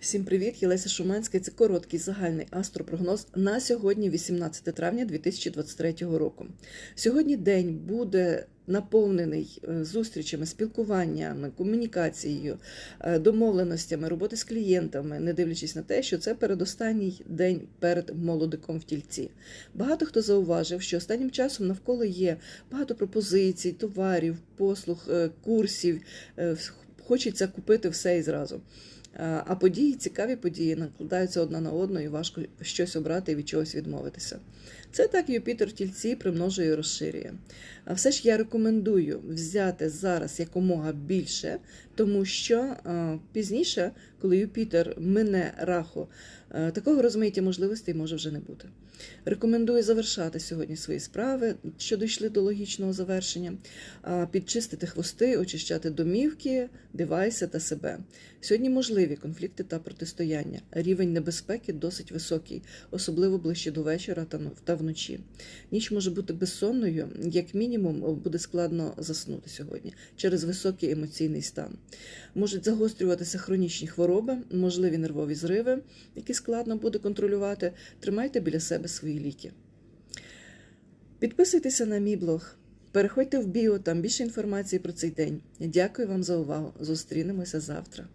Всім привіт, я Леся Шуманська. Це короткий загальний астропрогноз на сьогодні, 18 травня 2023 року. Сьогодні день буде наповнений е, зустрічами, спілкуваннями, комунікацією, е, домовленостями, роботи з клієнтами, не дивлячись на те, що це передостанній день перед молодиком в тільці. Багато хто зауважив, що останнім часом навколо є багато пропозицій, товарів, послуг, е, курсів. Хочеться купити все і зразу. А а події, цікаві події, накладаються одна на одну і важко щось обрати і від чогось відмовитися. Це так Юпітер в тільці примножує і розширює. А все ж я рекомендую взяти зараз якомога більше, тому що а, пізніше, коли Юпітер мине раху, а, такого розмиття можливостей може вже не бути. Рекомендую завершати сьогодні свої справи, що дійшли до логічного завершення, підчистити хвости, очищати домівки, девайси та себе. Сьогодні можливі конфлікти та протистояння. Рівень небезпеки досить високий, особливо ближче до вечора та вночі. Ніч може бути безсонною, як мінімум буде складно заснути сьогодні через високий емоційний стан. Можуть загострюватися хронічні хвороби, можливі нервові зриви, які складно буде контролювати. Тримайте біля себе свої ліки. Підписуйтеся на мій блог. Переходьте в біо, там більше інформації про цей день. Дякую вам за увагу. Зустрінемося завтра.